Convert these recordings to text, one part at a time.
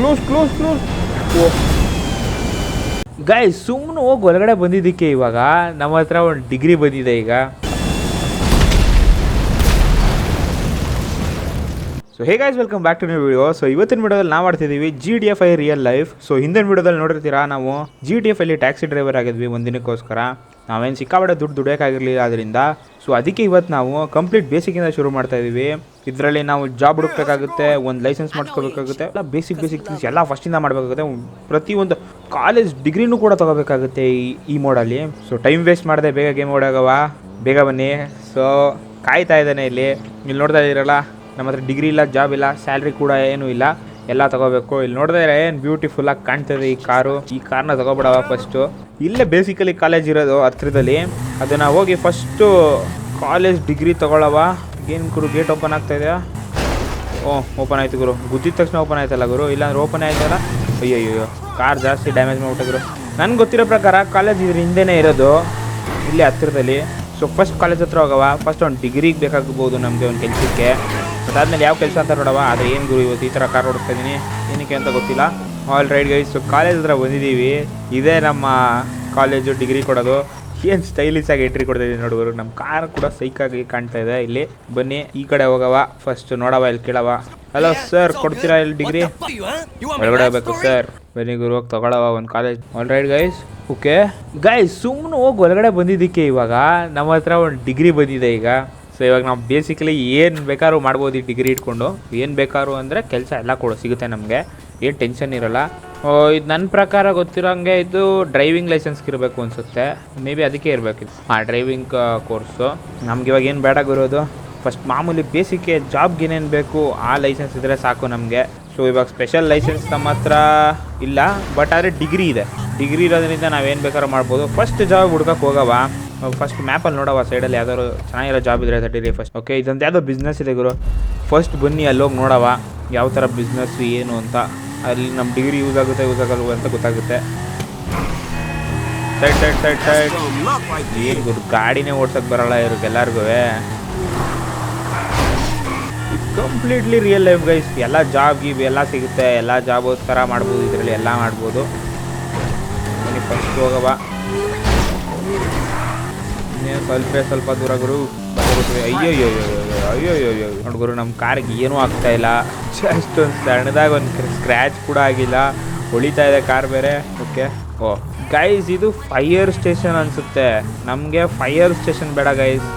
Close close close ಗಾಯ್ ಸುಮ್ಮನೆ ಹೋಗಿ ಹೊರಗಡೆ ಬಂದಿದ್ದಕ್ಕೆ ಇವಾಗ ನಮ್ಮ ಹತ್ರ ಒಂದು ಡಿಗ್ರಿ ಬಂದಿದೆ ಈಗ. So hey guys welcome back to new video so ಇವತ್ತಿನ ವಿಡಿಯೋದಲ್ಲಿ ನಾವು ಮಾಡ್ತಿದ್ದೀವಿ G D F I real life so ಹಿಂದಿನ ವಿಡಿಯೋದಲ್ಲಿ ನೋಡಿರ್ತೀರಾ ನಾವು ಜಿ ಡಿ ಎಫ್ ಅಲ್ಲಿ ಟ್ಯಾಕ್ಸಿ ಡ್ರೈವರ್ ಆಗಿದ್ವಿ ಒಂದಿನಕ್ಕೋಸ್ಕರ ನಾವೇನು ಸಿಕ್ಕಾಪಟ್ಟೆ ದುಡ್ಡು ದುಡಿಯೋಕ್ಕಾಗಿರಲಿಲ್ಲ ಅದರಿಂದ ಸೊ ಅದಕ್ಕೆ ಇವತ್ತು ನಾವು ಕಂಪ್ಲೀಟ್ ಬೇಸಿಕ್ಕಿಂದ ಶುರು ಮಾಡ್ತಾ ಇದ್ದೀವಿ ಇದರಲ್ಲಿ ನಾವು ಜಾಬ್ ಹುಡುಕ್ಬೇಕಾಗುತ್ತೆ, ಒಂದು ಲೈಸೆನ್ಸ್ ಮಾಡಿಸ್ಕೋಬೇಕಾಗುತ್ತೆ, ಎಲ್ಲ ಬೇಸಿಕ್ ಬೇಸಿಕ್ ಥಿಂಗ್ಸ್ ಎಲ್ಲ ಫಸ್ಟಿಂದ ಮಾಡಬೇಕಾಗುತ್ತೆ. ಪ್ರತಿಯೊಂದು ಕಾಲೇಜ್ ಡಿಗ್ರಿನೂ ಕೂಡ ತೊಗೋಬೇಕಾಗುತ್ತೆ ಈ ಈ ಮೋಡಲ್ಲಿ ಸೊ ಟೈಮ್ ವೇಸ್ಟ್ ಮಾಡದೆ ಬೇಗ ಗೇಮ್ ಓಡಾಗವ ಬೇಗ ಬನ್ನಿ. ಸೊ ಕಾಯ್ತಾ ಇದ್ದಾನೆ ಇಲ್ಲಿ. ಇಲ್ಲಿ ನೋಡ್ತಾ ಇದ್ದೀರಲ್ಲ ನಮ್ಮ ಹತ್ರ ಡಿಗ್ರಿ ಇಲ್ಲ ಜಾಬ್ ಇಲ್ಲ ಸ್ಯಾಲ್ರಿ ಕೂಡ ಏನೂ ಇಲ್ಲ. ಎಲ್ಲ ತಗೋಬೇಕು. ಇಲ್ಲಿ ನೋಡಿದ್ರೆ ಏನು ಬ್ಯೂಟಿಫುಲ್ ಆಗಿ ಕಾಣ್ತದೆ ಈ ಕಾರು. ಈ ಕಾರ್ನ ತಗೋಬಿಡವ ಫಸ್ಟು ಇಲ್ಲೇ ಬೇಸಿಕಲಿ ಕಾಲೇಜ್ ಇರೋದು ಹತ್ರದಲ್ಲಿ. ಅದನ್ನು ಹೋಗಿ ಫಸ್ಟು ಕಾಲೇಜ್ ಡಿಗ್ರಿ ತಗೊಳವ. ಏನು ಗುರು ಗೇಟ್ ಓಪನ್ ಆಗ್ತಾ ಇದೆಯಾ? ಓ ಓಪನ್ ಆಯ್ತು ಗುರು. ಗುದ್ದಿದ ತಕ್ಷಣ ಓಪನ್ ಆಯ್ತಲ್ಲ ಗುರು? ಇಲ್ಲಾಂದ್ರೆ ಓಪನ್ ಆಯ್ತಲ್ಲ? ಅಯ್ಯೋ ಅಯ್ಯೋ ಕಾರ್ ಜಾಸ್ತಿ ಡ್ಯಾಮೇಜ್ ಗುರು. ನನ್ಗೆ ಗೊತ್ತಿರೋ ಪ್ರಕಾರ ಕಾಲೇಜ್ ಇದ್ರ ಹಿಂದೆನೇ ಇರೋದು. ಇಲ್ಲಿ ಹತ್ತಿರದಲ್ಲಿ ಸೊ ಫಸ್ಟ್ ಕಾಲೇಜ್ ಹತ್ರ ಹೋಗವ. ಫಸ್ಟ್ ಒಂದು ಡಿಗ್ರಿಗೆ ಬೇಕಾಗಬಹುದು ನಮಗೆ ಒಂದು ಕೆಲಸಕ್ಕೆ. ಅದಾದ್ಮೇಲೆ ಯಾವ ಕೆಲಸ ಅಂತ ನೋಡವ ಆದ್ರೆ ಏನು ಗುರು ಇವತ್ತು ಈ ಥರ ಕಾರ್ ಓಡಿಸ್ತಾ ಇದ್ದೀನಿ ಏನಕ್ಕೆ ಅಂತ ಗೊತ್ತಿಲ್ಲ. All right guys so college ಹತ್ರ ಬಂದಿದ್ದೀವಿ. ಇದೇ ನಮ್ಮ ಕಾಲೇಜು ಡಿಗ್ರಿ ಕೊಡೋದು. ಏನು ಸ್ಟೈಲಿಶ್ ಆಗಿ ಎಂಟ್ರಿ ಕೊಡ್ತಾ ಇದೀವಿ ನೋಡುವರು ನಮ್ಮ ಕಾರ್ ಕೂಡ ಸೈಕಾಗಿ ಕಾಣ್ತಾ ಇದೆ. ಇಲ್ಲಿ ಬನ್ನಿ, ಈ ಕಡೆ ಹೋಗವ ಫಸ್ಟ್ ನೋಡವ ಇಲ್ಲಿ ಕೇಳವ ಹಲೋ ಸರ್ ಕೊಡ್ತೀರಾ ಇಲ್ಲಿ ಡಿಗ್ರಿ ಒಳಗಡೆ ಹೋಗ್ಬೇಕು ಸರ್ ಬನ್ನಿ ಗುರು, ಹೋಗಿ ತಗೊಳವ ಒಂದು college all right guys okay guys ಸುಮ್ಮನೆ ಹೋಗಿ ಒಳಗಡೆ ಬಂದಿದ್ದಕ್ಕೆ ಇವಾಗ ನಮ್ಮ ಹತ್ರ ಒಂದು ಡಿಗ್ರಿ ಬಂದಿದೆ ಈಗ. ಸೊ ಇವಾಗ ನಾವು ಬೇಸಿಕಲಿ ಏನು ಬೇಕಾದ್ರೂ ಮಾಡ್ಬೋದು ಈ ಡಿಗ್ರಿ ಇಟ್ಕೊಂಡು. ಏನು ಬೇಕಾದ್ರೂ ಅಂದರೆ ಕೆಲಸ ಎಲ್ಲ ಕೊಡು ಸಿಗುತ್ತೆ ನಮಗೆ. ಏನು ಟೆನ್ಷನ್ ಇರೋಲ್ಲ. ಇದು ನನ್ನ ಪ್ರಕಾರ ಗೊತ್ತಿರೋಂಗೆ ಇದು ಡ್ರೈವಿಂಗ್ ಲೈಸೆನ್ಸ್ಗೆ ಇರಬೇಕು ಅನಿಸುತ್ತೆ. ಮೇ ಬಿ ಅದಕ್ಕೆ ಇರಬೇಕು ಆ ಡ್ರೈವಿಂಗ್ ಕೋರ್ಸು ನಮ್ಗೆ ಇವಾಗ ಏನು ಬೇಡ ಗುರೋದು ಫಸ್ಟ್ ಮಾಮೂಲಿ ಬೇಸಿಕ್ಕೆ ಜಾಬ್ಗೆ ಏನೇನು ಬೇಕು ಆ ಲೈಸೆನ್ಸ್ ಇದ್ದರೆ ಸಾಕು ನಮಗೆ. ಸೊ ಇವಾಗ ಸ್ಪೆಷಲ್ ಲೈಸೆನ್ಸ್ ನಮ್ಮ ಹತ್ರ ಇಲ್ಲ. ಬಟ್ ಆದರೆ ಡಿಗ್ರಿ ಇದೆ. ಡಿಗ್ರಿ ಇರೋದ್ರಿಂದ ನಾವೇನು ಬೇಕಾದ್ರೂ ಮಾಡ್ಬೋದು. ಫಸ್ಟ್ ಜಾಬ್ ಹುಡ್ಕಕ್ಕೆ ಹೋಗವ. ಫಸ್ಟ್ ಮ್ಯಾಪಲ್ಲಿ ನೋಡವ ಸೈಡಲ್ಲಿ ಯಾವ್ದಾದ್ರು ಚೆನ್ನಾಗಿರೋ ಜಾಬ್ ಇದ್ರೆ ತಟ್ಟಿರಿ ಫಸ್ಟ್ ಓಕೆ ಇದೊಂದು ಯಾವುದೋ ಬಿಸ್ನೆಸ್ ಇದೆ ಗುರು. ಫಸ್ಟ್ ಬನ್ನಿ ಅಲ್ಲೋಗಿ ನೋಡವ ಯಾವ ಥರ ಬಿಸ್ನೆಸ್ ಏನು ಅಂತ. ಅಲ್ಲಿ ನಮ್ಮ ಡಿಗ್ರಿ ಯೂಸ್ ಆಗುತ್ತೆ ಯೂಸ್ ಆಗಲ್ವ ಅಂತ ಗೊತ್ತಾಗುತ್ತೆ. Side side side side. ಏನು ಗುರು, ಗಾಡಿನೇ ಓಡ್ಸಕ್ಕೆ ಬರಲ್ಲ ಇವ್ರಿಗೆ ಎಲ್ಲರಿಗೂ. ಕಂಪ್ಲೀಟ್ಲಿ ರಿಯಲ್ ಲೈಫ್ ಗೈಸ್ ಎಲ್ಲ ಜಾಬ್ ಗೀಬ್ ಎಲ್ಲ ಸಿಗುತ್ತೆ. ಎಲ್ಲ ಜಾಬ್ ಥರ ಮಾಡ್ಬೋದು, ಇದರಲ್ಲಿ ಎಲ್ಲ ಮಾಡ್ಬೋದು. ಫಸ್ಟ್ ಹೋಗವ ಇನ್ನೇನು ಸ್ವಲ್ಪ ಸ್ವಲ್ಪ ದೂರ ಗುರು. ಅಯ್ಯೋ ಅಯ್ಯೋ ಅಯ್ಯೋ ಅಯ್ಯೋ ನೋಡಿ ಗುರು ನಮ್ಮ ಕಾರ್ಗೆ ಏನೂ ಆಗ್ತಾ ಇಲ್ಲ. ಜಸ್ಟ್ ಒಂದು ಸಣ್ಣದಾಗ ಒಂದು ಸ್ಕ್ರ್ಯಾಚ್ ಕೂಡ ಆಗಿಲ್ಲ. ಹೊಳಿತಾ ಇದೆ ಕಾರ್ ಬೇರೆ. ಓಕೆ ಓ ಗೈಸ್ ಇದು ಫೈಯರ್ ಸ್ಟೇಷನ್ ಅನಿಸುತ್ತೆ. ನಮಗೆ ಫೈಯರ್ ಸ್ಟೇಷನ್ ಬೇಡ ಗೈಸ್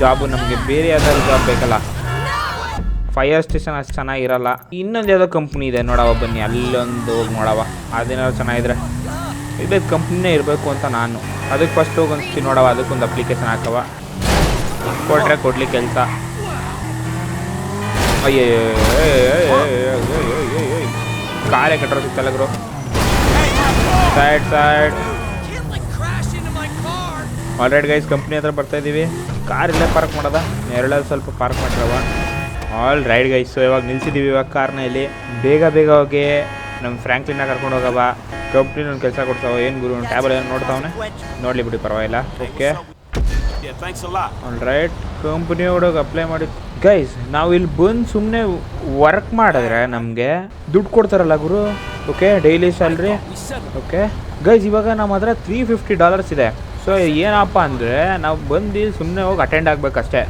ಜಾಬು ನಮಗೆ ಬೇರೆ ಯಾವ್ದಾದ್ರು ಜಾಬ್ ಬೇಕಲ್ಲ. ಫೈಯರ್ ಸ್ಟೇಷನ್ ಅಷ್ಟು ಚೆನ್ನಾಗಿರಲ್ಲ ಇನ್ನೊಂದು ಯಾವುದೋ ಕಂಪ್ನಿ ಇದೆ ನೋಡವ ಬನ್ನಿ. ಅಲ್ಲೊಂದು ಹೋಗಿ ನೋಡವ ಅದೇನಾದ್ರು ಚೆನ್ನಾಗಿದ್ರೆ. ಇದೇ ಕಂಪ್ನಿನೇ ಇರಬೇಕು ಅಂತ ನಾನು. ಅದಕ್ಕೆ ಫಸ್ಟ್ ಹೋಗಿ ಅನ್ಸ್ತೀನಿ ನೋಡವ ಅದಕ್ಕೊಂದು ಅಪ್ಲಿಕೇಶನ್ ಹಾಕವ ಕೊಟ್ರೆ ಕೊಡ್ಲಿ ಕೆಲಸ ಅಯ್ಯೋ ಕಾರೇ ಕಟ್ಟರೋ ಸಿಗ್ತಲ್ಲ ಗುರು side side already guys company ಹತ್ರ ಬರ್ತಾ ಇದ್ದೀವಿ ಕಾರ್ ಇಲ್ಲೇ ಪಾರ್ಕ್ ಮಾಡೋದ ಎರಡಲ್ಲಿ ಸ್ವಲ್ಪ ಪಾರ್ಕ್ ಮಾಡಿರವ ಆಲ್ ರೈಡ್ ಗೈಸ್ ಇವಾಗ ನಿಲ್ಸಿದ್ದೀವಿ ಇವಾಗ ಕಾರ್ನ ಇಲ್ಲಿ ಬೇಗ ಬೇಗ ಹೋಗಿ ನಮ್ಮ ಫ್ರ್ಯಾಂಕ್ಲಿನ ಕರ್ಕೊಂಡು ಹೋಗವ ಕಂಪ್ನಿ ಒಂದು ಕೆಲಸ ಕೊಡ್ತಾವ ಏನು ಗುರು ಟ್ಯಾಬಲ್ ಏನು ನೋಡ್ತಾವನೆ? ನೋಡಲಿ ಬಿಡಿ ಪರವಾಗಿಲ್ಲ. ಓಕೆ ರೈಟ್ ಕಂಪ್ನಿ ಒಳಗೆ ಅಪ್ಲೈ ಮಾಡಿ. ಗೈಸ್ ನಾವು ಇಲ್ಲಿ ಬಂದು ಸುಮ್ಮನೆ ವರ್ಕ್ ಮಾಡಿದ್ರೆ ನಮಗೆ ದುಡ್ಡು ಕೊಡ್ತಾರಲ್ಲ ಗುರು? Okay daily salary okay guys ಇವಾಗ ನಮ್ಮ ಹತ್ರ ತ್ರೀ ಫಿಫ್ಟಿ ಡಾಲರ್ಸ್ ಇದೆ. ಸೊ ಏನಪ್ಪ ಅಂದರೆ ನಾವು ಬಂದು ಸುಮ್ಮನೆ ಹೋಗಿ ಅಟೆಂಡ್ ಆಗಬೇಕಷ್ಟೇ.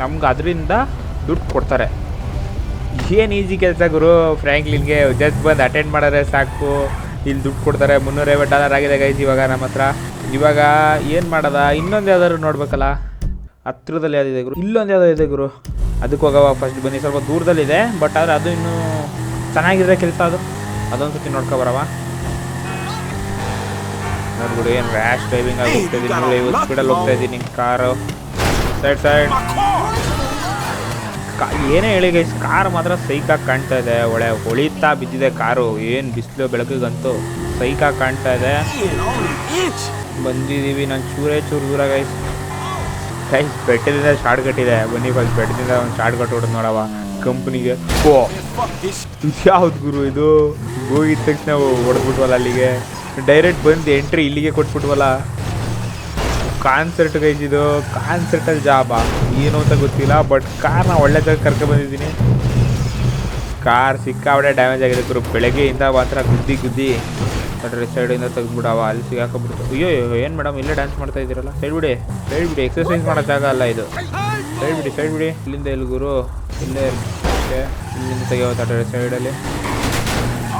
ನಮ್ಗೆ ಅದರಿಂದ ದುಡ್ಡು ಕೊಡ್ತಾರೆ. ಏನು ಈಸಿ ಕೆಲಸ ಗುರು? ಫ್ರ್ಯಾಂಕ್ಲಿನ್ಗೆ ಜಸ್ಟ್ ಬಂದು ಅಟೆಂಡ್ ಮಾಡಿದ್ರೆ ಸಾಕು. ಇಲ್ಲಿ ದುಡ್ಡು ಕೊಡ್ತಾರೆ, ಮುನ್ನೂರೈವತ್ತು ಡಾಲರ್ ಆಗಿದೆ ಗೈಸ್ ಇವಾಗ ನಮ್ಮ ಹತ್ರ. ಇವಾಗ ಏನು ಮಾಡೋದ? ಇನ್ನೊಂದು ಯಾವ್ದಾದ್ರು ನೋಡ್ಬೇಕಲ್ಲ? ಹತ್ರದಲ್ಲಿ ಯಾವುದಿದೆ ಗುರು? ಇಲ್ಲೊಂದು ಯಾವುದೋ ಇದೆ ಗುರು. ಅದಕ್ಕೆ ಹೋಗವ ಫಸ್ಟ್ ಬನ್ನಿ. ಸ್ವಲ್ಪ ದೂರದಲ್ಲಿದೆ ಬಟ್ ಆದರೆ ಅದು ಇನ್ನೂ ಚೆನ್ನಾಗಿದೆ ಕೆಲಸ ಅದು. ಅದೊಂದು ಸತಿ ನೋಡ್ಕೊಬರವ ನೋಡ್ಬಿಡು ಏನು ರ್ಯಾಶ್ ಡ್ರೈವಿಂಗ್ ಆಗಿ ಹೋಗ್ತಾ ಇದ್ದೀನಿ ಸ್ಪೀಡಲ್ಲಿ ಹೋಗ್ತಾ ಇದ್ದೀನಿ ಕಾರು. ಸೈಡ್ ಸೈಡ್ ಏನೇ ಹೇಳಿ ಗೈಸ್ ಕಾರ್ ಮಾತ್ರ ಸೈಕಾಗಿ ಕಾಣ್ತಾ ಇದೆ. ಒಳ್ಳೆ ಹೊಳಿತಾ ಬಿದ್ದಿದೆ ಕಾರು. ಏನು ಬಿಸಿಲು ಬೆಳಕಿಗಂತೂ ಸೈಕಾಗಿ ಕಾಣ್ತಾ ಇದೆ. ಬಂದಿದ್ದೀವಿ ನಾನು ಚೂರೇ ಚೂರು ದೂರ ಗೈಸ್ ಗೈಸ್ ಬೆಟ್ಟದಿಂದ ಶಾರ್ಟ್ ಕಟ್ ಇದೆ. ಬನ್ನಿ ಫಸ್ಟ್ ಬೆಟ್ಟದಿಂದ ಒಂದು ಶಾರ್ಟ್ ಕಟ್ ಹೊಡೆದು ನೋಡವ ಕಂಪ್ನಿಗೆ ಓ. ಯಾವ್ದು ಗುರು ಇದು? ಹೋಗಿದ ತಕ್ಷಣ ಹೊಡೆದ್ಬಿಟ್ವಲ್ಲ ಅಲ್ಲಿಗೆ. ಡೈರೆಕ್ಟ್ ಬಂದು ಎಂಟ್ರಿ ಇಲ್ಲಿಗೆ ಕೊಟ್ಬಿಟ್ವಲ್ಲ. ಕಾನ್ಸರ್ಟ್ ಗೈಸ್ ಇದು ಕಾನ್ಸರ್ಟಲ್ಲಿ ಜಾಬಾ ಏನು ಅಂತ ಗೊತ್ತಿಲ್ಲ ಬಟ್ ಕಾರ್ನ ಒಳ್ಳೆ ಜಾಗ ಕರ್ಕೊಂಡು ಬಂದಿದ್ದೀನಿ. ಕಾರ್ ಸಿಕ್ಕಾಬಡೆ ಡ್ಯಾಮೇಜ್ ಆಗಿದೆ ಗುರು. ಬೆಳಗ್ಗೆಯಿಂದ ಮಾತ್ರ ಗುದ್ದಿ ಗುದ್ದಿ ನೋಡ್ರಿ ಸೈಡಿಂದ ತೆಗೆದ್ಬಿಡವ. ಅಲ್ಲಿ ಸಿಗಾಕೊಂಡ್ಬಿಡ್ತು ಅಯ್ಯೋ ಏನು ಮೇಡಮ್ ಇಲ್ಲೇ ಡ್ಯಾನ್ಸ್ ಮಾಡ್ತಾ ಇದ್ದೀರಲ್ಲ? ಸೈಡ್ ಬಿಡಿ ಸೈಡ್ ಬಿಡಿ ಎಕ್ಸರ್ಸೈಸ್ ಮಾಡೋ ಜಾಗ ಅಲ್ಲ ಇದು. ಸೈಡ್ ಬಿಡಿ ಸೈಡ್ ಬಿಡಿ ಇಲ್ಲಿಂದ ಇಲ್ಲಿ ಗುರು, ಇಲ್ಲೇ ಇಲ್ಲಿಂದ ತೆಗೆಯೋ ತಡ್ರಿ ಸೈಡಲ್ಲಿ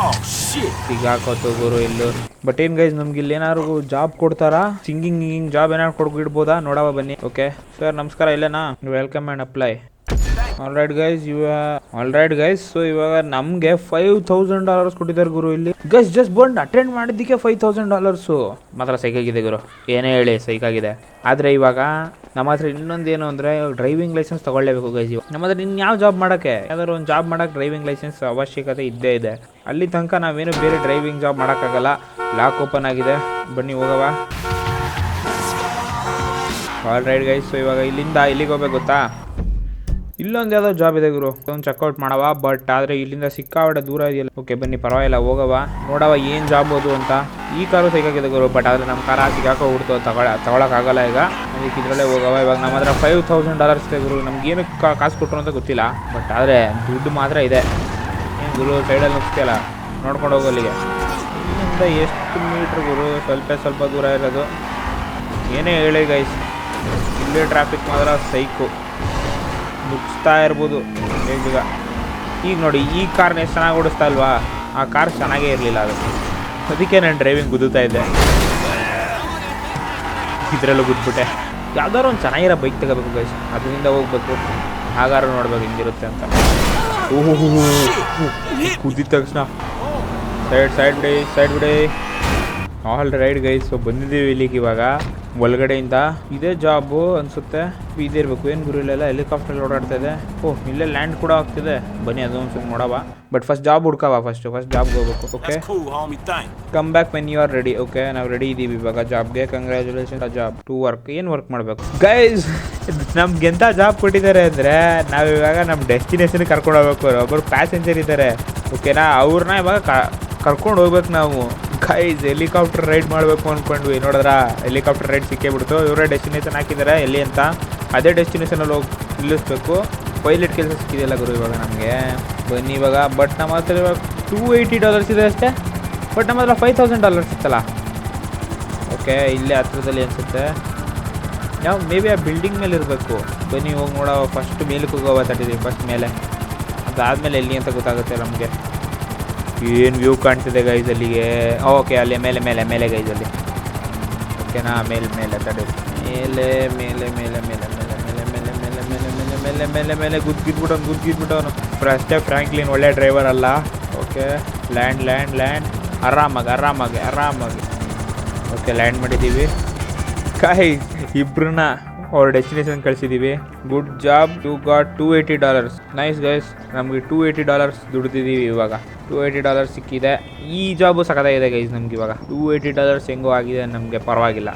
Oh, ಹಾಕೋತು ಗುರು ಇಲ್ಲು. ಬಟ್ ಏನ್ ಗೈಸ್ ನಮ್ಗೆ ಇಲ್ಲಿ ಏನಾದ್ರು ಜಾಬ್ ಕೊಡ್ತಾರಾ? ಸಿಂಗಿಂಗ್ ಗಿಂಗಿಂಗ್ ಜಾಬ್ ಏನಾದ್ರು ಕೊಡ್ಬಿಡ್ಬೋದಾ? ನೋಡವ ಬನ್ನಿ ಓಕೆ ಸರ್ ನಮಸ್ಕಾರ ಇಲ್ಲೇನಾ? Welcome and apply all right guys ಇವಾಗ ಆಲ್ ರೈಟ್ ಗೈಸ್ ಸೊ ಇವಾಗ ನಮಗೆ ಫೈವ್ ತೌಸಂಡ್ ಡಾಲರ್ಸ್ ಕೊಟ್ಟಿದ್ದಾರೆ ಗುರು ಇಲ್ಲಿ. ಗೈಸ್ ಜಸ್ಟ್ ಬಂದು ಅಟೆಂಡ್ ಮಾಡಿದ್ದಕ್ಕೆ ಫೈವ್ ತೌಸಂಡ್ ಡಾಲರ್ಸು ಮಾತ್ರ ಸೈಕಾಗಿದೆ ಗುರು. ಏನೇ ಹೇಳಿ ಸೈಕಾಗಿದೆ ಆದರೆ ಇವಾಗ ನಮ್ಮ ಹತ್ರ ಇನ್ನೊಂದೇನು ಅಂದರೆ ಡ್ರೈವಿಂಗ್ ಲೈಸೆನ್ಸ್ ತಗೊಳ್ಳೇಬೇಕು ಗೈಸ್ ಇವಾಗ. ನಮ್ಮ ಹತ್ರ ಇನ್ಯಾವ ಜಾಬ್ ಮಾಡಕ್ಕೆ? ಯಾವ್ದಾದ್ರು ಒಂದು ಜಾಬ್ ಮಾಡೋಕ್ಕೆ ಡ್ರೈವಿಂಗ್ ಲೈಸೆನ್ಸ್ ಅವಶ್ಯಕತೆ ಇದ್ದೇ ಇದೆ. ಅಲ್ಲಿ ತನಕ ನಾವೇನು ಬೇರೆ ಡ್ರೈವಿಂಗ್ ಜಾಬ್ ಮಾಡೋಕ್ಕಾಗಲ್ಲ. ಲಾಕ್ ಓಪನ್ ಆಗಿದೆ. ಬನ್ನಿ, ಹೋಗವ. ಆಲ್ ರೈಟ್ ಗೈಸ್ ಸೊ ಇವಾಗ ಇಲ್ಲಿಂದ ಇಲ್ಲಿಗೆ ಹೋಗ್ಬೇಕು ಗೊತ್ತಾ? ಇಲ್ಲೊಂದು ಯಾವುದೋ ಜಾಬ್ ಇದೆ ಗುರು. ಒಂದು ಚೆಕ್ಔಟ್ ಮಾಡವ ಬಟ್ ಆದರೆ ಇಲ್ಲಿಂದ ಸಿಕ್ಕಾಬಡ ದೂರ ಇದೆಯಲ್ಲ. ಓಕೆ ಬನ್ನಿ, ಪರವಾಗಿಲ್ಲ ಹೋಗವ ನೋಡವ ಏನು ಜಾಬ್ ಅದು ಅಂತ. ಈ ಕಾರು ಸಿಕ್ಕಾಗಿದೆ ಗುರು ಬಟ್ ಆದರೆ ನಮ್ಮ ಕಾರ ಸಿಕ್ಕಾಕೋಗ್ಬಿಡ್ತು ತಗೊಳ ತಗೊಳಕ್ಕಾಗಲ್ಲ ಈಗ. ಅದಕ್ಕೆ ಇದರಲ್ಲೇ ಹೋಗವ ಇವಾಗ ನಮ್ಮ ಹತ್ರ ಫೈವ್ ತೌಸಂಡ್ ಡಾಲರ್ಸ್ ಇದೆ ಗುರು. ನಮ್ಗೆ ಏನು ಕಾಸು ಕೊಟ್ಟರು ಅಂತ ಗೊತ್ತಿಲ್ಲ. ಬಟ್ ಆದರೆ ದುಡ್ಡು ಮಾತ್ರ ಇದೆ. ಏನು ಗುರು ಸೈಡಲ್ಲಿ ನುಗ್ಸ್ತಿಲ್ಲ ನೋಡ್ಕೊಂಡು ಹೋಗೋ ಅಲ್ಲಿಗೆ. ಇಲ್ಲಿಂದ ಎಷ್ಟು ಮೀಟ್ರ್ ಗುರು? ಸ್ವಲ್ಪ ಸ್ವಲ್ಪ ದೂರ ಇರೋದು. ಏನೇ ಹೇಳಿ ಗೈಸ್ ಇಲ್ಲೇ ಟ್ರಾಫಿಕ್ ಮಾತ್ರ ಸೈಕು ನುಗ್ಸ್ತಾ ಇರ್ಬೋದು. ಬೇಗ. ಈಗ ನೋಡಿ, ಈ ಕಾರ್ನ ಎಷ್ಟು ಚೆನ್ನಾಗಿ ಓಡಿಸ್ತಾ ಇಲ್ವಾ? ಆ ಕಾರ್ ಚೆನ್ನಾಗೇ ಇರಲಿಲ್ಲ ಅದು. ಅದಕ್ಕೆ ನಾನು ಡ್ರೈವಿಂಗ್ ಗುದ್ದುತ್ತಾ ಇದ್ದೆ. ಇದರಲ್ಲೂ ಗುದ್ಬಿಟ್ಟೆ. ಯಾವ್ದಾದ್ರು ಒಂದು ಚೆನ್ನಾಗಿರೋ ಬೈಕ್ ತಗೋಬೇಕು ಗೈಸ್ ಅದರಿಂದ ಹೋಗ್ಬೇಕು. ಹಾಗಾರು ನೋಡ್ಬೇಕು ಹಿಂಗಿರುತ್ತೆ ಅಂತ. ಓಹೋ ಕುದ್ದಿದ ತಕ್ಷಣ. ಸೈಡ್ ಸೈಡ್ ಬಿಡಿ ಸೈಡ್ ಬಿಡಿ. ಆಲ್ ರೈಡ್ ಗೈಸ್ ಬಂದಿದ್ದೀವಿ ಇಲ್ಲಿಗೆ ಇವಾಗ. ಒಳಗಡೆಯಿಂದ ಇದೇ ಜಾಬು ಅನ್ಸುತ್ತೆ. ಇದೇ ಇರಬೇಕು. ಏನು ಗುರು ಇಲ್ಲ ಹೆಲಿಕಾಪ್ಟರ್ ಓಡಾಡ್ತಾ ಇದೆ. ಓಹ್ ಇಲ್ಲೇ ಲ್ಯಾಂಡ್ ಕೂಡ ಆಗ್ತಿದೆ. ಬನ್ನಿ ಅದು ಒಂದ್ಸಲ ನೋಡವ. ಬಟ್ ಫಸ್ಟ್ ಜಾಬ್ ಹುಡ್ಕವ ಫಸ್ಟ್ ಫಸ್ಟ್ ಜಾಬ್ಗೆ ಹೋಗ್ಬೇಕು. Okay. Come back when you are ready okay ನಾವು ರೆಡಿ ಇದ್ದೀವಿ ಇವಾಗ ಜಾಬ್ಗೆ ಕಂಗ್ರ್ಯಾಚುಲೇಷನ್ ಜಾಬ್ ಟು ವರ್ಕ್ ಏನು ವರ್ಕ್ ಮಾಡಬೇಕು? ಗೈಸ್ ನಮ್ಗೆ ಎಂಥ ಜಾಬ್ ಕೊಟ್ಟಿದ್ದಾರೆ ಅಂದರೆ ನಾವು ಇವಾಗ ನಮ್ಮ ಡೆಸ್ಟಿನೇಷನ್ ಕರ್ಕೊಂಡು ಹೋಗ್ಬೇಕು. ಒಬ್ಬರು ಪ್ಯಾಸೆಂಜರ್ ಇದ್ದಾರೆ. ಓಕೆನಾ ಅವ್ರನ್ನ ಇವಾಗ ಕರ್ಕೊಂಡು ಹೋಗ್ಬೇಕು ನಾವು. ಗೈಸ್ ಹೆಲಿಕಾಪ್ಟರ್ ರೈಡ್ ಮಾಡಬೇಕು ಅಂದ್ಕೊಂಡ್ವಿ ನೋಡಿದ್ರ? ಹೆಲಿಕಾಪ್ಟರ್ ರೈಡ್ ಸಿಕ್ಕೇ ಬಿಡ್ತು ಇವರೇ ಡೆಸ್ಟಿನೇಷನ್ ಹಾಕಿದ್ದಾರೆ ಎಲ್ಲಿ ಅಂತ. ಅದೇ ಡೆಸ್ಟಿನೇಷನಲ್ಲಿ ಹೋಗಿ ನಿಲ್ಲಿಸ್ಬೇಕು. ಪೈಲಟ್ ಕೆಲಸ ಸಿಕ್ಕಿದೆಯಲ್ಲ ಗುರು ಇವಾಗ ನಮಗೆ? ಬನ್ನಿ ಇವಾಗ. ಬಟ್ ನಮ್ಮ ಹತ್ರ ಇವಾಗ ಟೂ ಏಯ್ಟಿ ಡಾಲರ್ಸ್ ಇದೆ ಅಷ್ಟೇ. ಬಟ್ ನಮ್ಮ ಹತ್ರ ಫೈವ್ ತೌಸಂಡ್ ಡಾಲರ್ಸ್ ಇತ್ತಲ್ಲ ಓಕೆ ಇಲ್ಲೇ ಹತ್ರದಲ್ಲಿ ಅನಿಸುತ್ತೆ. ನಾವು ಮೇ ಬಿ ಆ ಬಿಲ್ಡಿಂಗ್ ಮೇಲೆ ಇರಬೇಕು. ಬನ್ನಿ, ಹೋಗಿ ನೋಡೋ. ಫಸ್ಟ್ ಮೇಲಕ್ಕೆ ಹೋಗೋ ತಟ್ಟಿದ್ದೀವಿ ಫಸ್ಟ್ ಮೇಲೆ. ಅದಾದಮೇಲೆ ಎಲ್ಲಿ ಅಂತ ಗೊತ್ತಾಗುತ್ತೆ ನಮಗೆ. ಏನು ವ್ಯೂ ಕಾಣ್ತಿದೆ ಗೈಸ್ ಅಲ್ಲಿಗೆ ಓಕೆ ಅಲ್ಲಿ ಮೇಲೆ ಮೇಲೆ ಮೇಲೆ ಗೈಸ್ ಅಲ್ಲಿ ಓಕೆನಾ ಮೇಲೆ ಮೇಲೆ ತಡೆ ಮೇಲೆ ಮೇಲೆ ಮೇಲೆ ಮೇಲೆ ಮೇಲೆ ಮೇಲೆ ಮೇಲೆ ಮೇಲೆ ಮೇಲೆ ಮೇಲೆ ಮೇಲೆ ಮೇಲೆ ಮೇಲೆ ಗುದ್ಗಿದ್ಬಿಟ್ಟವನು ಗುದ್ಗಿದ್ಬಿಟ್ಟವನು ಅಷ್ಟೇ ಫ್ರ್ಯಾಂಕ್ಲಿನ್ ಒಳ್ಳೆ ಡ್ರೈವರ್ ಅಲ್ಲ ಓಕೆ ಲ್ಯಾಂಡ್ ಲ್ಯಾಂಡ್ ಲ್ಯಾಂಡ್ ಆರಾಮಾಗಿ ಆರಾಮಾಗಿ ಆರಾಮಾಗಿ ಓಕೆ ಲ್ಯಾಂಡ್ ಮಾಡಿದ್ದೀವಿ ಕಾಯ್ ಇಬ್ರನ್ನ ಅವ್ರ destination ಕಳಿಸಿದ್ದೀವಿ good job to got two eighty dollars nice guys ನಮಗೆ ಟೂ ಏಯ್ಟಿ ಡಾಲರ್ಸ್ ದುಡ್ದಿದ್ದೀವಿ ಇವಾಗ. ಟೂ ಏಯ್ಟಿ ಡಾಲರ್ಸ್ ಸಿಕ್ಕಿದೆ. ಈ ಜಾಬು ಸಖತ್ತಾಗಿದೆ ಗೈಸ್ ನಮ್ಗೆ ಇವಾಗ. ಟೂ ಏಯ್ಟಿ ಡಾಲರ್ಸ್ ಹೆಂಗೋ ಆಗಿದೆ, ನಮಗೆ ಪರವಾಗಿಲ್ಲ.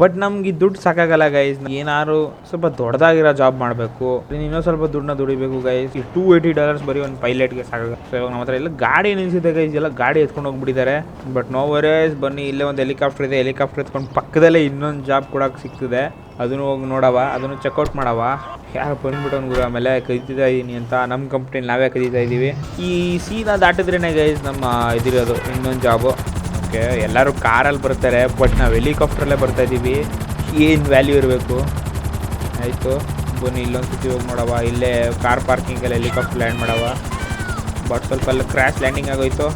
ಬಟ್ ನಮ್ಗೆ ಈ ದುಡ್ಡು ಸಾಕಾಗಲ್ಲ ಗೈಸ್ ಏನಾರು ಸ್ವಲ್ಪ ದೊಡ್ಡದಾಗಿರೋ ಜಾಬ್ ಮಾಡಬೇಕು. ಇನ್ನೊಂದು ಸ್ವಲ್ಪ ದುಡ್ಡನ್ನ ದುಡಿಬೇಕು ಗೈಸ್ ಈ ಟೂ ಏಯ್ಟಿ ಡಾಲರ್ಸ್ ಬರೀ ಒಂದು ಪೈಲಟ್ಗೆ ಸಾಕಾಗ ನಮ್ಮ ಹತ್ರ ಎಲ್ಲ ಗಾಡಿ ನಿಲ್ಸಿದೆ ಗೈಸ್ ಎಲ್ಲ ಗಾಡಿ ಎತ್ಕೊಂಡು ಹೋಗ್ಬಿಟ್ಟಿದ್ದಾರೆ. ಬಟ್ ನೋ ವರೇಸ್ ಬನ್ನಿ, ಇಲ್ಲೇ ಒಂದು ಹೆಲಿಕಾಪ್ಟರ್ ಇದೆ. ಹೆಲಿಕಾಪ್ಟರ್ ಎತ್ಕೊಂಡು ಪಕ್ಕದಲ್ಲೇ ಇನ್ನೊಂದು ಜಾಬ್ ಕೊಡೋಕೆ ಸಿಗ್ತಿದೆ ಅದನ್ನು ಹೋಗಿ ನೋಡವ. ಅದನ್ನು ಚೆಕ್ಔಟ್ ಮಾಡವ. ಯಾರು ಬಂದ್ಬಿಟ್ಟು ಗುರು, ಆಮೇಲೆ ಕದೀತಾ ಇದ್ದೀನಿ ಅಂತ ನಮ್ಮ ಕಂಪ್ನಿಲಿ ನಾವೇ ಕದೀತಾ ಇದ್ದೀವಿ ಈ ಸೀನ ದಾಟಿದ್ರೇ ಗೈಸ್ ನಮ್ಮ ಇದಿರೋದು ಇನ್ನೊಂದು ಜಾಬು ಓಕೆ ಎಲ್ಲರೂ ಕಾರಲ್ಲಿ ಬರ್ತಾರೆ ಬಟ್ ನಾವು ಹೆಲಿಕಾಪ್ಟ್ರಲ್ಲೇ ಬರ್ತಾ ಇದ್ದೀವಿ. ಏನು ವ್ಯಾಲ್ಯೂ ಇರಬೇಕು? ಆಯಿತು ಬನ್ನಿ ಇಲ್ಲೊಂದು ಸತಿ ಹೋಗಿ ನೋಡವ. ಇಲ್ಲೇ ಕಾರ್ ಪಾರ್ಕಿಂಗಲ್ಲಿ ಹೆಲಿಕಾಪ್ಟರ್ ಲ್ಯಾಂಡ್ ಮಾಡವ. ಬಟ್ ಸ್ವಲ್ಪ ಅಲ್ಲಿ ಕ್ರ್ಯಾಶ್ ಲ್ಯಾಂಡಿಂಗ್ ಆಗೋಯ್ತು.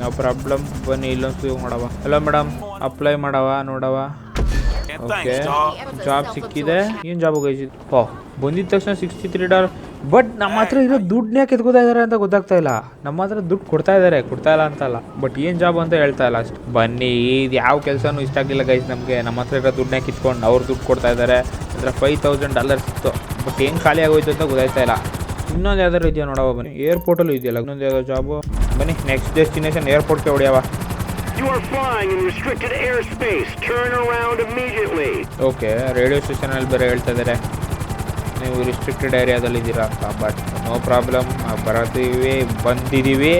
ನೋ ಪ್ರಾಬ್ಲಮ್ ಬನ್ನಿ ಇಲ್ಲೊಂದು ಸತಿ ಹೋಗಿ ನೋಡವ. ಹಲೋ ಮೇಡಮ್ ಅಪ್ಲೈ ಮಾಡವ ನೋಡವ. ಓಕೆ. ಜಾಬ್ ಸಿಕ್ಕಿದೆ. ಏನು ಜಾಬ್ ಹೋಗಿದ್ದು? ಓ ಬಂದಿದ ತಕ್ಷಣ ಸಿಕ್ಸ್ಟಿ ತ್ರೀ ಡಾಲರ್ ಬಟ್ ನಮ್ಮ ಹತ್ರ ಇರೋ ದುಡ್ಡನ್ನೇ ಕೆತ್ಕೋತಾ ಇದ್ದಾರೆ ಅಂತ ಗೊತ್ತಾಗ್ತಾ ಇಲ್ಲ. ನಮ್ಮ ಹತ್ರ ದುಡ್ಡು ಕೊಡ್ತಾ ಇದ್ದಾರೆ ಕೊಡ್ತಾ ಇಲ್ಲ ಅಂತಲ್ಲ. ಬಟ್ ಏನು ಜಾಬ್ ಅಂತ ಹೇಳ್ತಾ ಇಲ್ಲ ಅಷ್ಟು. ಬನ್ನಿ ಇದು ಯಾವ ಕೆಲಸನೂ ಇಷ್ಟ ಆಗಿಲ್ಲ ಗೈಸ್ ನಮಗೆ. ನಮ್ಮ ಹತ್ರ ಇರೋ ದುಡ್ಡನ್ನ ಕಿತ್ಕೊಂಡು ಅವ್ರು ದುಡ್ಡು ಕೊಡ್ತಾ ಇದ್ದಾರೆ ಅದರ ಫೈವ್ ತೌಸಂಡ್ ಡಾಲರ್ಸ್ ಇತ್ತು. ಬಟ್ ಏನು ಖಾಲಿ ಆಗೋಯ್ತು ಅಂತ ಗೊತ್ತಾಯ್ತಾ ಇಲ್ಲ. ಇನ್ನೊಂದು ಯಾವ್ದಾದ್ರು ಇದೆಯಾ ನೋಡವ ಬನ್ನಿ. ಏರ್ಪೋರ್ಟಲ್ಲೂ ಇದೆಯಲ್ಲ ಇನ್ನೊಂದು ಯಾವ್ದೋ ಜಾಬು ಬನ್ನಿ ನೆಕ್ಸ್ಟ್ ಡೆಸ್ಟಿನೇಷನ್ ಏರ್ಪೋರ್ಟ್ಗೆ ಹೊಡಿಯವ. ಓಕೆ ರೇಡಿಯೋ ಸ್ಟೇಷನಲ್ಲಿ ಬೇರೆ ಹೇಳ್ತಾ ಇದ್ದಾರೆ ನೀವು ರಿಸ್ಟ್ರಿಕ್ಟೆಡ್ ಏರಿಯಾದಲ್ಲಿ ಇದ್ದೀರಾ ಅಂತ. ಬಟ್ ನೋ ಪ್ರಾಬ್ಲಮ್ ಬರತೀವಿ ಬಂದಿದ್ದೀವಿ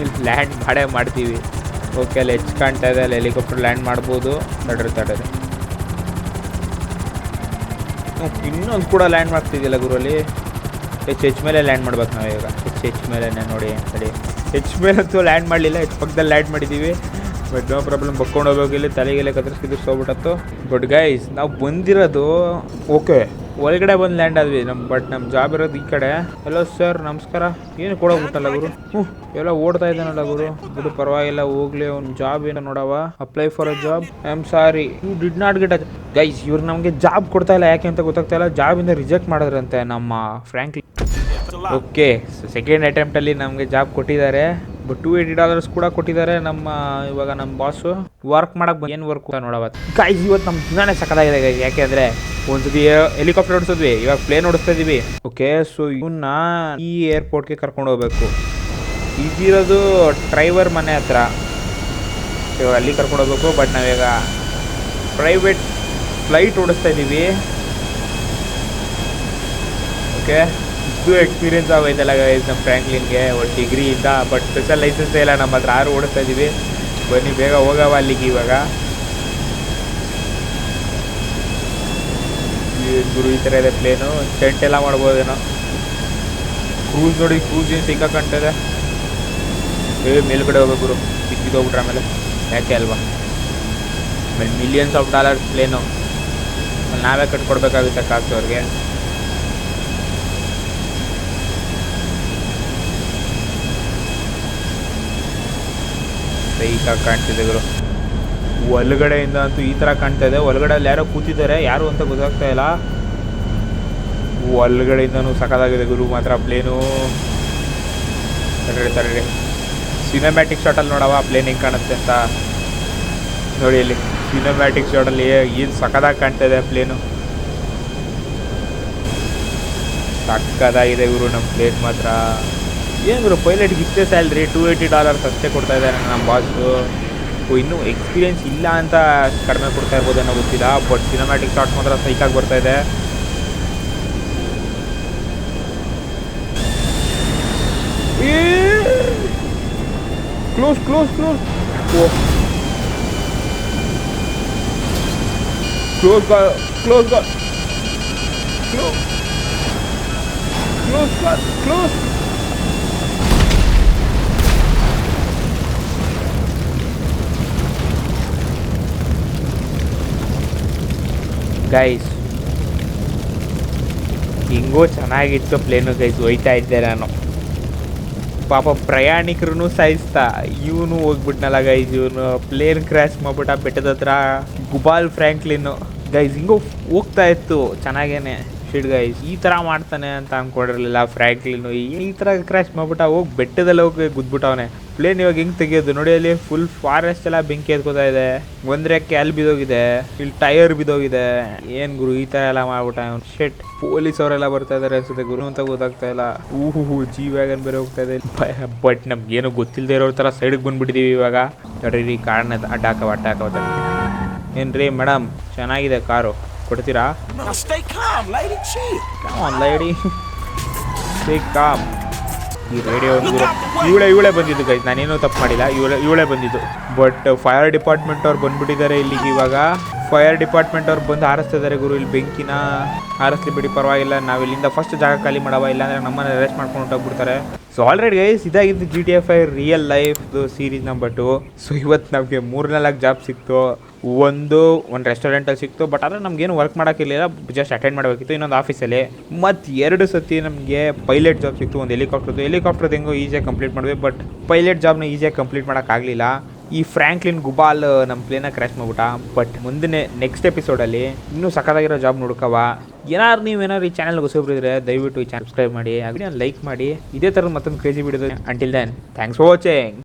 ಇಲ್ಲಿ ಲ್ಯಾಂಡ್ ಮಾಡೇ ಮಾಡ್ತೀವಿ. ಓಕೆ ಅಲ್ಲಿ ಹೆಚ್ಚು ಕಾಣ್ತಾ ಇದೆ, ಅಲ್ಲಿ ಹೆಲಿಕಾಪ್ಟರ್ ಲ್ಯಾಂಡ್ ಮಾಡ್ಬೋದು. ತಡ್ರಿ ತಡ್ರಿ. ಇನ್ನೊಂದು ಕೂಡ ಲ್ಯಾಂಡ್ ಮಾಡ್ತಿದ್ದಿಲ್ಲ ಗುರಲ್ಲಿ ಹೆಚ್ ಹೆಚ್ ಮೇಲೆ ಲ್ಯಾಂಡ್ ಮಾಡ್ಬೇಕು ನಾವು ಇವಾಗ ಹೆಚ್ ಹೆಚ್ ಮೇಲೆ ನೋಡಿ ಅಂತೇಳಿ. ಹೆಚ್ ಮೇಲಂತೂ ಲ್ಯಾಂಡ್ ಮಾಡಲಿಲ್ಲ ಹೆಚ್ಚು ಪಕ್ಕದಲ್ಲಿ ಲ್ಯಾಂಡ್ ಮಾಡಿದ್ದೀವಿ. ಬಟ್ ನೋ ಪ್ರಾಬ್ಲಮ್ ಬಕ್ಕೊಂಡು ಹೋಗ್ಬೇಕು ಇಲ್ಲಿ ತಲೆಗೆಲೆ ಕತ್ತರಿಸಿದ್ರು ಹೋಗ್ಬಿಟ್ಟತ್ತು ಬಟ್ ಗೈಸ್ ನಾವು ಬಂದಿರೋದು ಓಕೆ ಒಳಗಡೆ ಬಂದು ಲ್ಯಾಂಡ್ ಆದ್ವಿ. ನಮ್ಮ ಬಟ್ ನಮ್ಮ ಜಾಬ್ ಇರೋದು ಈ ಕಡೆ. ಹಲೋ ಸರ್ ನಮಸ್ಕಾರ. ಏನು ಕೊಡೋಗ್ಬಿಟ್ಟಲ್ಲ ಗುರು. ಹ್ಞೂ ಎಲ್ಲ ಓಡ್ತಾ ಇದ್ದಾನಲ್ಲ ಗುರು. ಬಿಡು ಪರವಾಗಿಲ್ಲ, ಹೋಗ್ಲಿ, ಅವ್ನ ಜಾಬ್ ಏನೋ ನೋಡವ. Apply for a job I am sorry you did not get a guys ಇವ್ರು ನಮಗೆ ಜಾಬ್ ಕೊಡ್ತಾ ಇಲ್ಲ. ಯಾಕೆ ಅಂತ ಗೊತ್ತಾಗ್ತಾ ಇಲ್ಲ. ಜಾಬಿಂದ ರಿಜೆಕ್ಟ್ ಮಾಡಿದ್ರಂತೆ ನಮ್ಮ ಫ್ರ್ಯಾಂಕ್ಲಿ. ಓಕೆ ಸೆಕೆಂಡ್ ಅಟೆಂಪ್ಟಲ್ಲಿ ನಮಗೆ ಜಾಬ್ ಕೊಟ್ಟಿದ್ದಾರೆ. ಬಟ್ ಟೂ ಏಯ್ಟಿ ಡಾಲರ್ಸ್ ಕೂಡ ಕೊಟ್ಟಿದ್ದಾರೆ ನಮ್ಮ, ಇವಾಗ ನಮ್ಮ ಬಾಸು ವರ್ಕ್ ಮಾಡಕ್ಕೆ ಏನು ವರ್ಕ್ ನೋಡವ. ಗಾಯ್ಸ್ ಇವತ್ತು ನಮ್ಮ ದಿನಾನೇ ಸಕ್ಕದಾಗಿದೆ guys. ಯಾಕೆ ಅಂದರೆ, ಒಂದ್ಸತಿ ಹೆಲಿಕಾಪ್ಟರ್ ಓಡಿಸಿದ್ವಿ. ಇವಾಗ ಪ್ಲೇನ್ ಓಡಿಸ್ತಾ ಇದೀವಿ. ಓಕೆ ಸೊ ಇವನ್ನ ಈ ಏರ್ಪೋರ್ಟ್ಗೆ ಕರ್ಕೊಂಡು ಹೋಗ್ಬೇಕು. ಇದಿರೋದು ಡ್ರೈವರ್ ಮನೆ ಹತ್ರ. ಇವಾಗ ಅಲ್ಲಿ ಕರ್ಕೊಂಡು ಹೋಗ್ಬೇಕು ಬಟ್ ನಾವೀಗ ಪ್ರೈವೇಟ್ ಫ್ಲೈಟ್ ಓಡಿಸ್ತಾ ಇದ್ದೀವಿ ಓಕೆ ಇದು ಎಕ್ಸ್ಪೀರಿಯನ್ಸ್ ಆಗೋಯ್ತಲ್ಲ ಗೈಸ್ ನಮ್ಮ ಫ್ರ್ಯಾಂಕ್ಲಿನ್ಗೆ ಒಂದು ಡಿಗ್ರಿ ಇಂದ ಬಟ್ ಸ್ಪೆಷಲ್ ಲೈಸೆನ್ಸ್ ಇಲ್ಲ ನಮ್ಮ ಹತ್ರ ಆರು ಓಡಿಸ್ತಾ ಇದ್ದೀವಿ ಬನ್ನಿ, ಬೇಗ ಹೋಗವ ಅಲ್ಲಿಗೆ ಇವಾಗ. ಗುರು, ಈ ಥರ ಇದೆ ಪ್ಲೇನು ಟೆಂಟ್ ಎಲ್ಲ ಮಾಡ್ಬೋದೇನೋ. ಕ್ರೂಸ್ ನೋಡಿ ಕ್ರೂಸ್ ಏನು ಸಿಕ್ಕ ಕಾಣ್ತದೆ ಏ, ಮೇಲ್ಗಡೆ ಹೋಗ್ಬೇಕು ಗುರು. ಹೋಗ್ಬಿಟ್ರ ಆಮೇಲೆ. ಯಾಕೆ ಅಲ್ವಾ? ಆಮೇಲೆ ಮಿಲಿಯನ್ಸ್ ಆಫ್ ಡಾಲರ್ಸ್ ಪ್ಲೇನು ನಾವೇ ಕಟ್ಕೊಡ್ಬೇಕಾಗುತ್ತೆ ಕಾಸು ಅವ್ರಿಗೆ. ಸೈಕಾಗಿ ಕಾಣ್ತಿದೆ ಗುರು. ಒಳಗಡೆಯಿಂದ ಅಂತೂ ಈ ಥರ ಕಾಣ್ತಾ ಇದೆ. ಒಳಗಡೆ ಅಲ್ಲಿ ಯಾರೋ ಕೂತಿದ್ದಾರೆ. ಯಾರು ಅಂತ ಗೊತ್ತಾಗ್ತಾ ಇಲ್ಲ. ಒಳಗಡೆಯಿಂದನೂ ಸಖತ್ತಾಗಿದೆ ಗುರು. ಮಾತ್ರ ಪ್ಲೇನು ತರಡೆ ತರಡೆ ಸಿನಿಮ್ಯಾಟಿಕ್ ಶಾಟಲ್ಲಿ ನೋಡವ ಪ್ಲೇನ್ ಹೆಂಗೆ ಕಾಣುತ್ತೆ ಅಂತ. ನೋಡಿ ಇಲ್ಲಿ. ಸಿನಿಮ್ಯಾಟಿಕ್ ಶಾಟಲ್ಲಿ ಏನು ಸಖತ್ತಾಗಿ ಕಾಣ್ತಾ ಇದೆ ಪ್ಲೇನು ಸಕ್ಕದಾಗಿದೆ ಗುರು ನಮ್ಮ ಪ್ಲೇನ್ ಮಾತ್ರ. ಏನು ಗುರು ಪೈಲಟ್ಗೆ ಇಷ್ಟೇ ಸ್ಯಾಲ್ರಿ ಟೂ ಏಯ್ಟಿ ಡಾಲರ್ಸ್ ಅಷ್ಟೇ ಕೊಡ್ತಾ ಇದ್ದಾರೆ ನಮ್ಮ ಬಾಸು ಇನ್ನೂ ಎಕ್ಸ್ಪೀರಿಯನ್ಸ್ ಇಲ್ಲ ಅಂತ ಕಡಿಮೆ ಕೊಡ್ತಾ ಇರ್ಬೋದೇನೋ ಗೊತ್ತಿಲ್ಲ ಬಟ್ ಸಿನಿಮ್ಯಾಟಿಕ್ ಶಾಟ್ಸ್ ಮಾತ್ರ ಸೈಕಾಗಿ ಬರ್ತಾ ಇದೆ. Close close close close close close close close guys ಹಿಂಗೂ ಚೆನ್ನಾಗಿತ್ತು ಪ್ಲೇನು ಗೈಸ್ ಹೋಯ್ತಾ ಇದ್ದೆ ನಾನು. ಪಾಪ ಪ್ರಯಾಣಿಕರು ಸಾಯಿಸ್ತಾ, ಇವನು ಹೋಗ್ಬಿಟ್ನಲ್ಲ ಗೈಸ್ ಇವನು ಪ್ಲೇನ್ ಕ್ರ್ಯಾಶ್ ಮಾಡ್ಬಿಟ್ಟ ಬೆಟ್ಟದ ಹತ್ರ ಗುಬಾಲ್ ಫ್ರ್ಯಾಂಕ್ಲಿನ್ನು ಗೈಸ್ ಹಿಂಗೂ ಹೋಗ್ತಾ ಇತ್ತು, ಚೆನ್ನಾಗೇನೆ. ಶಿಡ್ ಗೈಸ್ ಈ ಥರ ಮಾಡ್ತಾನೆ ಅಂತ ಅನ್ಕೊಂಡಿರಲಿಲ್ಲ. ಫ್ರ್ಯಾಂಕ್ಲಿನು ಈ ಥರ ಕ್ರಾಶ್ ಮಾಡ್ಬಿಟ್ಟ ಹೋಗಿ ಬೆಟ್ಟದಲ್ಲಿ ಹೋಗಿ ಗುದ್ಬಿಟ್ಟವನೆ ಪ್ಲೇನ್ ಇವಾಗ ಹೆಂಗ್ ತೆಗಿಯೋದು? ನೋಡಿ ಅಲ್ಲಿ ಫುಲ್ ಫಾರೆಸ್ಟ್ ಎಲ್ಲ ಬೆಂಕಿ ಎತ್ಕೋತಾ ಇದೆ. ಒಂದ್ ರೆಕ್ಕೆ ಅಲ್ಲಿ ಬಿದೋಗಿದೆ ಇಲ್ಲಿ ಟೈರ್ ಬಿದೋಗಿದೆ ಏನ್ ಗುರು, ಈ ತರ ಎಲ್ಲ ಮಾಡ್ಬಿಟ್ಟ ಶೆಟ್ ಪೊಲೀಸ್ ಅವರೆಲ್ಲ ಬರ್ತಾ ಇದಾರೆ ಅನ್ಸುತ್ತೆ ಗುರು ಅಂತ ಗೊತ್ತಾಗ್ತಾ ಇಲ್ಲ. ಊಹು ಜಿ ವ್ಯಾಗನ್ ಬೇರೆ ಹೋಗ್ತಾ ಇದೆ. ಬಟ್ ನಮ್ಗೆ ಏನು ಗೊತ್ತಿಲ್ಲದೆ ಇರೋ ತರ ಸೈಡ್ಗೆ ಬಂದ್ಬಿಟ್ಟಿದೀವಿ ಇವಾಗ. ನೋಡ್ರಿ ಕಾರಣ ಅಡ್ಡಾಕವ ಅಡ್ಡಾಕವ ಏನ್ರಿ ಮೇಡಮ್ ಚೆನ್ನಾಗಿದೆ ಕಾರು. ಕೊಡ್ತೀರಾ? ಲೈಡಿ ಸ್ಟೇ ಕಾಮ್ ಈ ರೇಡಿಯೋ ಇವಳೆ ಇವಳೆ ಬಂದಿದ್ದು ಗೈಸ್ ನಾನೇನೂ ತಪ್ಪು ಮಾಡಿಲ್ಲ. ಇವಳೆ ಇವಳೆ ಬಂದಿದ್ದು. ಬಟ್ ಫೈರ್ ಡಿಪಾರ್ಟ್ಮೆಂಟ್ ಅವ್ರು ಬಂದ್ಬಿಟ್ಟಿದ್ದಾರೆ ಇಲ್ಲಿಗೆ ಇವಾಗ. ಫೈರ್ ಡಿಪಾರ್ಟ್ಮೆಂಟ್ ಅವ್ರು ಬಂದು ಹಾರಿಸ್ತಿದ್ದಾರೆ ಗುರು. ಇಲ್ಲಿ ಬೆಂಕಿನ ಹಾರಿಸ್ಲಿ ಬಿಡಿ ಪರವಾಗಿಲ್ಲ. ನಾವು ಇಲ್ಲಿಂದ ಫಸ್ಟ್ ಜಾಗ ಖಾಲಿ ಮಾಡವ ಇಲ್ಲಾಂದ್ರೆ ನಮ್ಮನ್ನ ಅರೆಸ್ಟ್ ಮಾಡ್ಕೊಂಡು ಹೋಗ್ಬಿಡ್ತಾರೆ ಸೊ ಆಲ್ರೆಡಿ ಗೈಸ್ ಇದಾಗಿದ್ದು G T F I real life series number two so ಇವತ್ತು ನಮಗೆ ಮೂರ್ನಾಲ್ಕು ಜಾಬ್ ಸಿಕ್ತು. ಒಂದು ಒಂದು ರೆಸ್ಟೋರೆಂಟಲ್ಲಿ ಸಿಕ್ತು. ಬಟ್ ಆದರೆ ನಮಗೇನು ವರ್ಕ್ ಮಾಡೋಕ್ಕಿರಲಿಲ್ಲ ಜಸ್ಟ್ ಅಟೆಂಡ್ ಮಾಡಬೇಕಿತ್ತು ಇನ್ನೊಂದು ಆಫೀಸಲ್ಲಿ ಮತ್ತು ಎರಡು ಸತಿ ನಮಗೆ ಪೈಲಟ್ ಜಾಬ್ ಸಿಕ್ತು. ಒಂದು ಹೆಲಿಕಾಪ್ಟರ್ದು ಹೆಲಿಕಾಪ್ಟರ್ದು ಹೆಂಗೋ ಈಸಿಯಾಗಿ ಕಂಪ್ಲೀಟ್ ಮಾಡಿದ್ವಿ. ಬಟ್ ಪೈಲಟ್ ಜಾಬ್ನ ಈಸಿಯಾಗಿ ಕಂಪ್ಲೀಟ್ ಮಾಡೋಕ್ಕಾಗಲಿಲ್ಲ ಈ ಫ್ರ್ಯಾಂಕ್ಲಿನ್ ಗುಬಾಲ್ ನಮ್ಮ ಪ್ಲೇನ ಕ್ರ್ಯಾಶ್ ಮಾಡ್ಬಿಟ್ಟ. ಬಟ್ ಮುಂದಿನ ನೆಕ್ಸ್ಟ್ ಎಪಿಸೋಡಲ್ಲಿ ಇನ್ನೂ ಸಖತ್ತಾಗಿರೋ ಜಾಬ್ ನೋಡ್ಕವ. ಏನಾರು ನೀವು ಏನಾದ್ರು ಈ ಚಾನಲ್ ಹೊಸಬ್ರಿದ್ರೆ ದಯವಿಟ್ಟು ಈ ಚಾನಲ್ ಸಬ್ಸ್ಕ್ರೈಬ್ ಮಾಡಿ ಲೈಕ್ ಮಾಡಿ. ಇದೇ ಥರದ ಮತ್ತೊಂದು crazy video until then thanks for watching